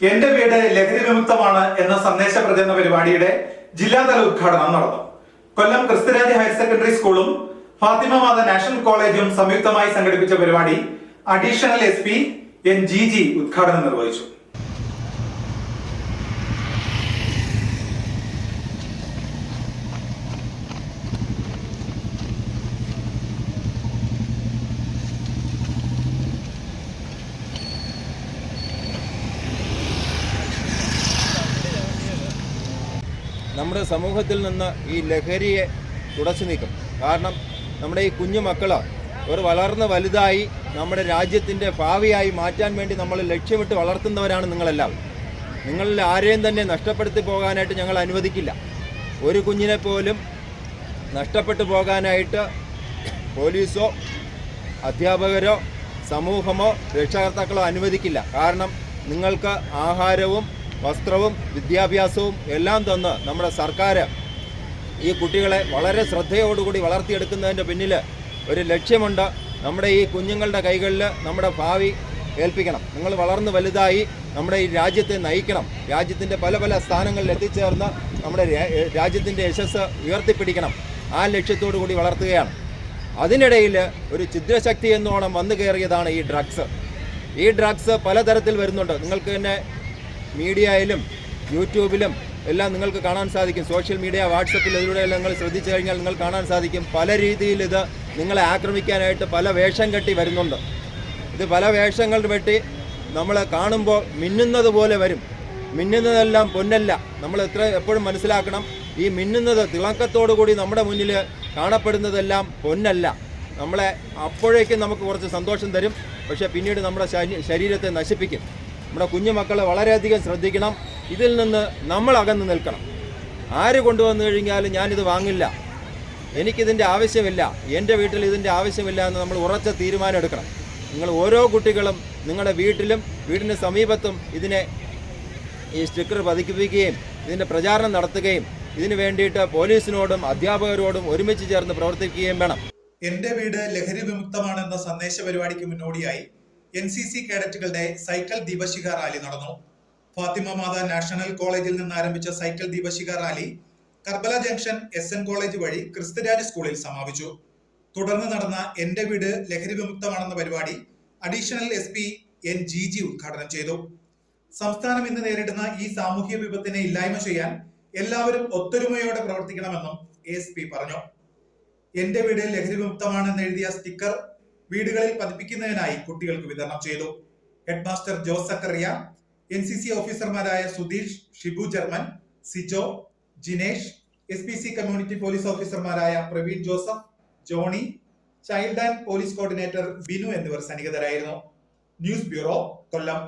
എന്റെ വീട് ലഹരി വിമുക്തമാണ് എന്ന സന്ദേശ പ്രചരണ പരിപാടിയുടെ ജില്ലാതല ഉദ്ഘാടനം നടന്നു. കൊല്ലം ക്രിസ്തുരാജ് ഹയർ സെക്കൻഡറി സ്കൂളും ഫാത്തിമ മാത നാഷണൽ കോളേജും സംയുക്തമായി സംഘടിപ്പിച്ച പരിപാടി additional S P N G G ഉദ്ഘാടനം നിർവഹിച്ചു. നമ്മുടെ സമൂഹത്തിൽ നിന്ന് ഈ ലഹരിയെ തുടച്ചു നീക്കും. കാരണം നമ്മുടെ ഈ കുഞ്ഞു മക്കൾ ഒരു വളർന്ന് വലുതായി നമ്മുടെ രാജ്യത്തിന്റെ ഭാവിയായി മാറ്റാൻ വേണ്ടി നമ്മൾ ലക്ഷ്യമിട്ട് വളർത്തുന്നവരാണ് നിങ്ങളെല്ലാം. നിങ്ങളിൽ ആരെയും തന്നെ നഷ്ടപ്പെടുത്തി പോകാനായിട്ട് ഞങ്ങൾ അനുവദിക്കില്ല. ഒരു കുഞ്ഞിനെ പോലും നഷ്ടപ്പെട്ടു പോകാനായിട്ട് പോലീസോ അധ്യാപകരോ സമൂഹമോ രക്ഷകർത്താക്കളോ അനുവദിക്കില്ല. കാരണം നിങ്ങൾക്ക് ആഹാരവും വസ്ത്രവും വിദ്യാഭ്യാസവും എല്ലാം തന്ന് നമ്മുടെ സർക്കാർ ഈ കുട്ടികളെ വളരെ ശ്രദ്ധയോടുകൂടി വളർത്തിയെടുക്കുന്നതിന്റെ പിന്നിൽ ഒരു ലക്ഷ്യമുണ്ട്. നമ്മുടെ ഈ കുഞ്ഞുങ്ങളുടെ കൈകളിൽ നമ്മുടെ ഭാവി ഏൽപ്പിക്കണം. നിങ്ങൾ വളർന്ന് വലുതായി നമ്മുടെ ഈ രാജ്യത്തെ നയിക്കണം. രാജ്യത്തിന്റെ പല പല സ്ഥാനങ്ങളിൽ എത്തിച്ചേർന്ന് നമ്മുടെ രാജ്യത്തിന്റെ യശസ് ഉയർത്തിപ്പിടിക്കണം. ആ ലക്ഷ്യത്തോടു കൂടി വളർത്തുകയാണ്. അതിനിടയിൽ ഒരു ചിദ്രശക്തി എന്നോണം വന്നു കയറിയതാണ് ഈ ഡ്രഗ്സ്. ഈ ഡ്രഗ്സ് പലതരത്തിൽ വരുന്നുണ്ട്. നിങ്ങൾക്ക് തന്നെ മീഡിയയിലും യൂട്യൂബിലും എല്ലാം നിങ്ങൾക്ക് കാണാൻ സാധിക്കും. സോഷ്യൽ മീഡിയ വാട്സപ്പിൽ ഇതിലൂടെയെല്ലാം നിങ്ങൾ ശ്രദ്ധിച്ചു കഴിഞ്ഞാൽ നിങ്ങൾ കാണാൻ സാധിക്കും. പല രീതിയിൽ ഇത് നിങ്ങളെ ആക്രമിക്കാനായിട്ട് പല വേഷം കെട്ടി വരുന്നുണ്ട്. ഇത് പല വേഷങ്ങൾ വെട്ടി നമ്മൾ കാണുമ്പോൾ മിന്നുന്നത് പോലെ വരും. മിന്നുന്നതെല്ലാം പൊന്നല്ല. നമ്മൾ എത്ര എപ്പോഴും മനസ്സിലാക്കണം ഈ മിന്നുന്നത് തിളക്കത്തോടു കൂടി നമ്മുടെ മുന്നിൽ കാണപ്പെടുന്നതെല്ലാം പൊന്നല്ല. നമ്മളെ അപ്പോഴേക്കും നമുക്ക് കുറച്ച് സന്തോഷം തരും. പക്ഷേ പിന്നീട് നമ്മുടെ ശരീരത്തെ നശിപ്പിക്കും. നമ്മുടെ കുഞ്ഞുമക്കളെ വളരെയധികം ശ്രദ്ധിക്കണം. ഇതിൽ നിന്ന് നമ്മൾ അകന്ന് നിൽക്കണം. ആര് കൊണ്ടുവന്നു കഴിഞ്ഞാലും ഞാനിത് വാങ്ങില്ല. എനിക്കിതിന്റെ ആവശ്യമില്ല. എന്റെ വീട്ടിൽ ഇതിന്റെ ആവശ്യമില്ല എന്ന് നമ്മൾ ഉറച്ച തീരുമാനം എടുക്കണം. നിങ്ങൾ ഓരോ കുട്ടികളും നിങ്ങളുടെ വീട്ടിലും വീടിന്റെ സമീപത്തും ഇതിനെ ഈ സ്റ്റിക്കർ പതിപ്പിക്കുകയും ഇതിന്റെ പ്രചാരണം നടത്തുകയും ഇതിനു വേണ്ടിയിട്ട് പോലീസിനോടും അധ്യാപകരോടും ഒരുമിച്ച് ചേർന്ന് പ്രവർത്തിക്കുകയും വേണം. എന്റെ വീട് ലഹരി വിമുക്തമാണെന്ന സന്ദേശ പരിപാടിക്ക് മുന്നോടിയായി. എൻ സി സി കേഡറ്റുകളുടെ സൈക്കിൾ ദീപശിഖ റാലി നടന്നു. ഫാത്തിമ മാത നാഷണൽ കോളേജിൽ നിന്ന് ആരംഭിച്ച സൈക്കിൾ ദീപശിഖ rally Karbala junction S N college വഴി ക്രിസ്തുരാജ് സ്കൂളിൽ സമാപിച്ചു. തുടർന്ന് നടന്ന എന്റെ വീട് ലഹരി വിമുക്തമാണെന്ന പരിപാടി additional S P N G G ഉദ്ഘാടനം ചെയ്തു. സംസ്ഥാനം ഇന്ന് നേരിടുന്ന ഈ സാമൂഹ്യ വിപത്തിനെ ഇല്ലായ്മ ചെയ്യാൻ എല്ലാവരും ഒത്തൊരുമയോടെ പ്രവർത്തിക്കണമെന്നും എസ് പി പറഞ്ഞു. എന്റെ വീട് ലഹരി വിമുക്തമാണെന്ന് എഴുതിയ സ്റ്റിക്കർ വീടുകളിൽ പതിപ്പിക്കുന്നതിനായി കുട്ടികൾക്ക് വിതരണം ചെയ്തു. Head master Jose Zacharia N C C ഓഫീസർമാരായ Sudheesh Shibu German Sijo Jinesh S P C community police ഓഫീസർമാരായ Praveen Joseph Johny child and police coordinator Binu എന്നിവർ സന്നിഹിതരായിരുന്നു. News bureau Kollam.